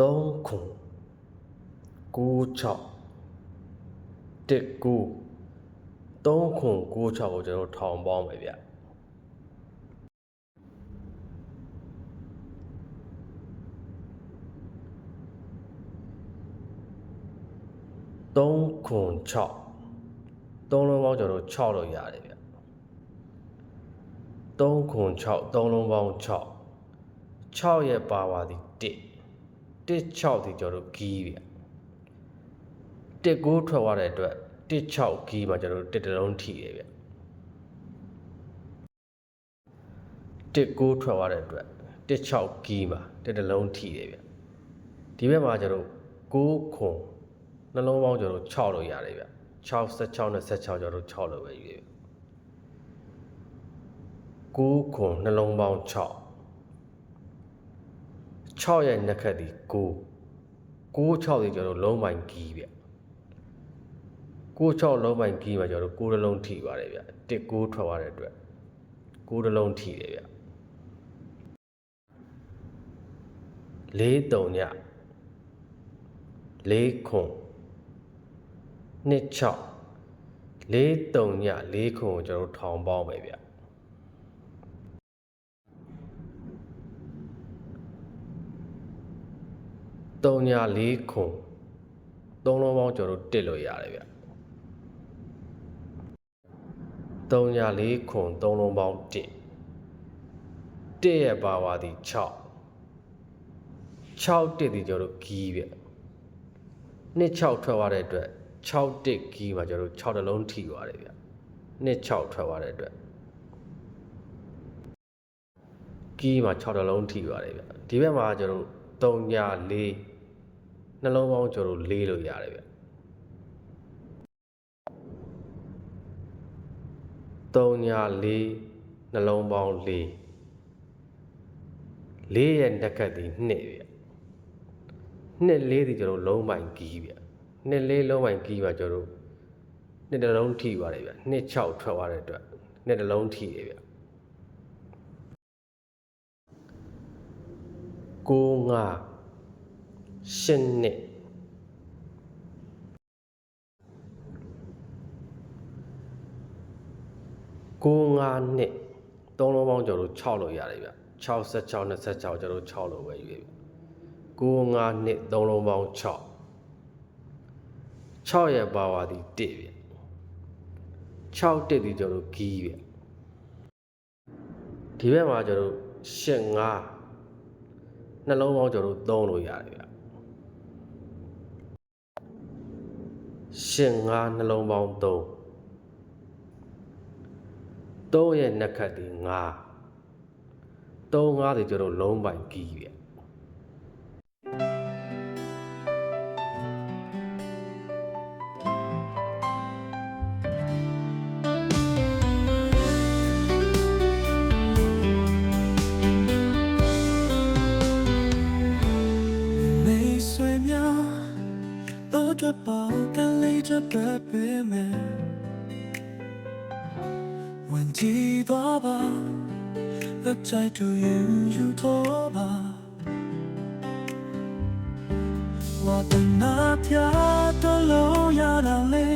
3ခွန်96 19 3ခွန်96ကိုကျွန်တော်တို့ထောင်ပေါင်းမယ်ဗျ3ခွန်6 3လုံးပေါင်းကျွန်တော်တို့6လို့ရတယ်ဗျ3ခွန်6 3လုံးပေါင်း6 6ရဲ့ပါဝါသည်1 1 6ဒီကျွန်တော်တို့ဂီးဗျ1 9ထွက်သွားတဲ့အတွက်1 6ဂီးမှာကျွန်တော်တို့1တလုံးထိတယ်ဗျ1 9ထွက်သွားတဲ့အတွက်1 6ဂီးမှာ1တလုံးထိတယ်ဗျဒီဘက်မှာကျွန်တော်9ခွန်နှလုံးပေါင်းကျွန်တော်6လို့ရတယ်ဗျ6 16နဲ့16ကျွန်တော်တို့6လို့ပဲယူတယ်ဗျ9ခွန်နှလုံးပေါင်း6 6ရဲ့နှစ်ခက်ဒီ9 9 6ဒီကျွန်တော်တို့လုံးပိုင်ကီးဗျ9 6လုံးပိုင်ကီးမှာကျွန်တော်တို့9လုံးထိပါတယ်ဗျ1 9ထွက်သွားတဲ့အတွက်9လုံးထိတယ်ဗျ4 3ည4ခွန်2 6 4 3ည4ခွန်ကိုကျွန်တော်တို့ထောင်ပေါင်းပဲဗျ 3ည4ခွန်3လုံးပေါင်းကျွန်တော်တို့တစ်လို့ရတယ်ဗျ3ည4ခွန်3လုံးပေါင်း1 1ရဲ့ပါဝါသည်6 6တစ်ဒီကျွန်တော်တို့ဂီးဗျနှစ်6ထွက်သွားတဲ့အတွက်6တစ်ဂီးမှာကျွန်တော်တို့6တလုံးထိသွားတယ်ဗျနှစ်6ထွက်သွားတဲ့အတွက်ဂီးမှာ6တလုံးထိသွားတယ်ဗျဒီဘက်မှာကျွန်တော်တို့ 3ည4နှလုံးပေါင်းကျွန်တော်တို့4လို့ရတယ်ဗျ3ည4နှလုံးပေါင်း4 4ရဲ့နှက်ကတ်ဒီ2ဗျနှစ်လေးဒီကျွန်တော်လုံးပိုင်ကီးဗျနှစ်လေးလုံးပိုင်ကီးပါကျွန်တော်နှစ်တစ်လုံးထိပါတယ်ဗျနှစ်6ထွက်သွားတဲ့အတွက်နှစ်တစ်လုံးထိတယ်ဗျ ကိုငါရှင်းနှစ်ကိုငါနှစ်သုံးလုံးပေါင်းကျွန်တော်6လို့ရတယ်ဗျ66 26 26ကျွန်တော်6လို့ပဲရွေးဗျကိုငါနှစ်သုံးလုံးပေါင်း6 6ရဲ့ပါဝါသည်1ဗျ6တက်ဒီကျွန်တော်ဂီးဗျဒီဘက်မှာကျွန်တော်8 5 နှလုံးပေါင်းကျွန်တော်3လို့ရတယ်ဗျ8 5နှလုံးပေါင်း3 3ရဲ့နှစ်ခတ်ဒီ5 3 5ဒီကျွန်တော်လုံးပိုင်ကီးဗျ 着抱干累着白背面，问题多吧，乐在就云如拖把。我的那条的路要哪里？